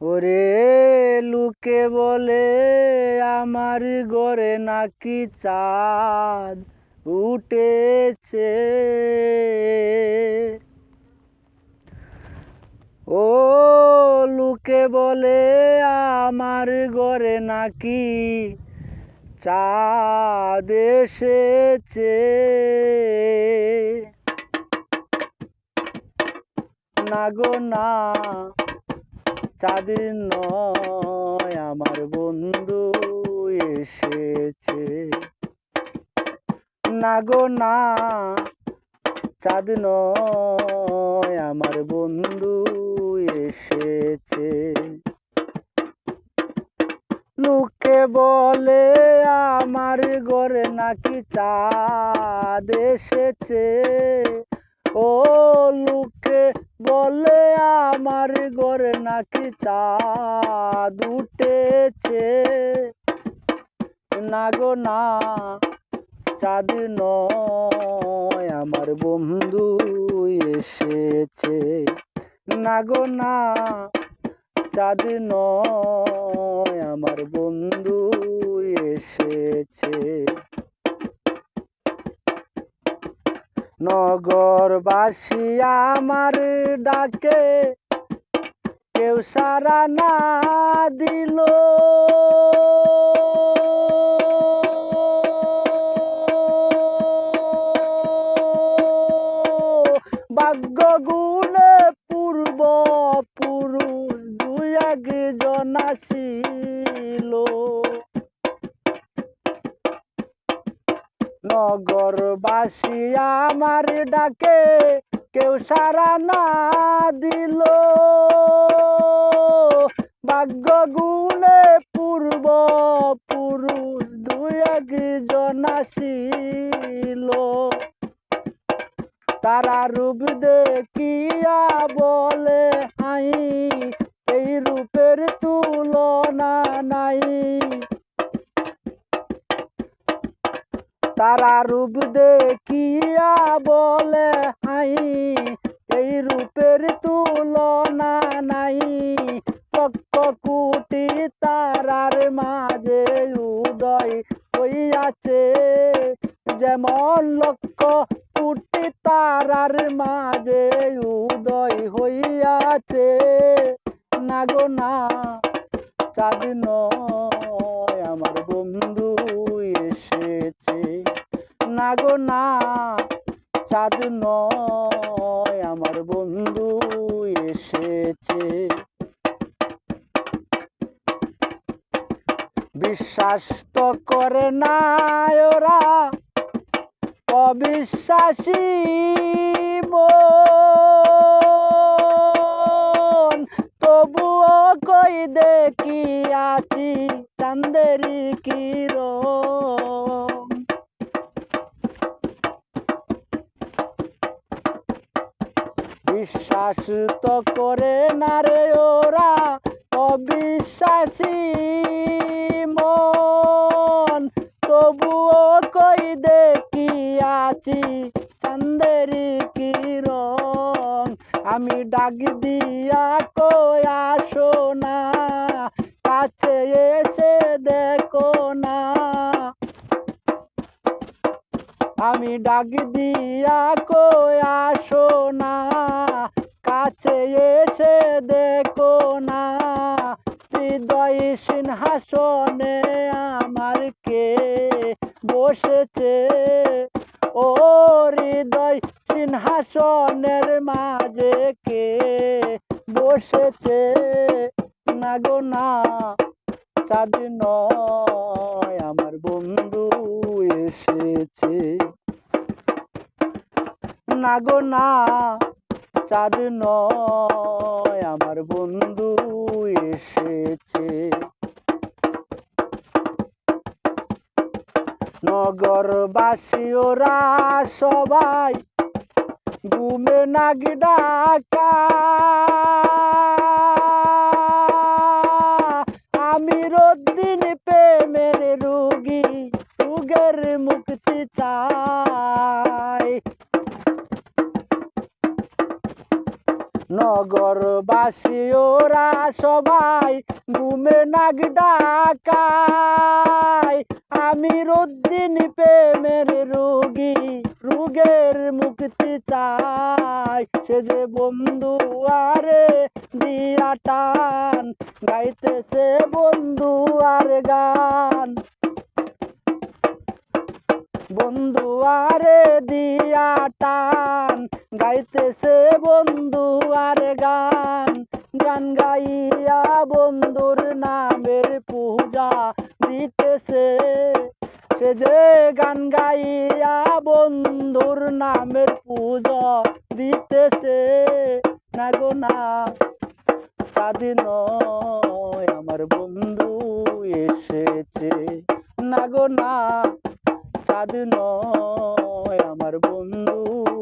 ওরে লুকে বলে, আমার ঘরে নাকি চাঁদ উঠেছে। ও লুকে বলে, আমার ঘরে নাকি চাঁদ এসেছে। না গো না। চাঁদ নয় আমার বন্ধু এসেছে। না গো না, চাঁদ নয় আমার বন্ধু এসেছে। লোকে বলে আমার ঘরে নাকি চাঁদ এসেছে। আমার ঘরে নাকি চাঁদ না গো, না, চাঁদ নয়, আমার বন্ধু এসেছে। না গো, না, চাঁদ নয়, আমার বন্ধু এসেছে। নগরবাসী আমার ডাকে কেউ সারা না দিল। ভাগ্য গুণে পূর্ব পুরুষ দুই একজন আসিল। নগরবাসী আমার ডাকে কেউ সারা না দিল। ভাগ্য গুণে পূর্ব পুরুষ দুই আসিল। তারা রূপ দেখিয়া বলে হাই এই রূপের তুলনা নাই। তারা রূপ দেখিয়া বলে হাই এই রূপের তুলনা নাই। কোটি তারার মাঝে উদয় হইয়াছে। যেমন লক্ষ কোটি তারার মাঝে উদয় হইয়াছে। না গো না, চাঁদ নয় আমার বন্ধু এসেছে। না গো না, চাঁদ নয় আমার বন্ধু এসেছে। বিশ্বাস তো করে না ওরা। অবিশ্বাসী মন। তবুও কই দেখি আছি চান্দেরি কিরণ। বিশ্বাস তো করে না রে ওরা। অবিশ্বাসী মন। তবুও কই দেখি আছি চান্দেরি কিরণ। আমি ডাক দিয়া কই আসো না, কাছে এসে দেখো না। আমি ডাক দিয়া কই আসো না, কাছে এসে দেখো না। হৃদয় সিংহাসনে আমার কে বসেছে? ও হৃদয় সিংহাসনের মাঝে কে বসেছে? না গো না, চাঁদ নয়, আমার বন্ধু এসেছে। না গো না, চাঁদ নয়, আমার বন্ধু এসেছে। নগরবাসী ওরা সবাই ঘুমে নাগি ডাকা। আমি রোদিন প্রেমের রুগী রুগের মুক্তি চাই। নগরবাসী, ওরা সবাই ঘুমে নাক ডাকায়। আমি রুদ্দিন প্রেমের রোগী, রোগের মুক্তি চাই সে যে বন্ধু আরে দিয়া টান গাইতেছে বন্ধু আর গান। বন্ধু আরে দিয়া টান গাইতেছে বন্ধু আর গান। গান গাইয়া বন্ধুর নামের পূজা দিতেছে। সে যে গান গাইয়া বন্ধুর নামের পূজা দিতেছে। না গো না স্বাধীন আমার বন্ধু এসেছে। না গো না স্বাধীন আমার বন্ধু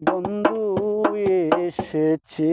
বন্ধু এসেছে।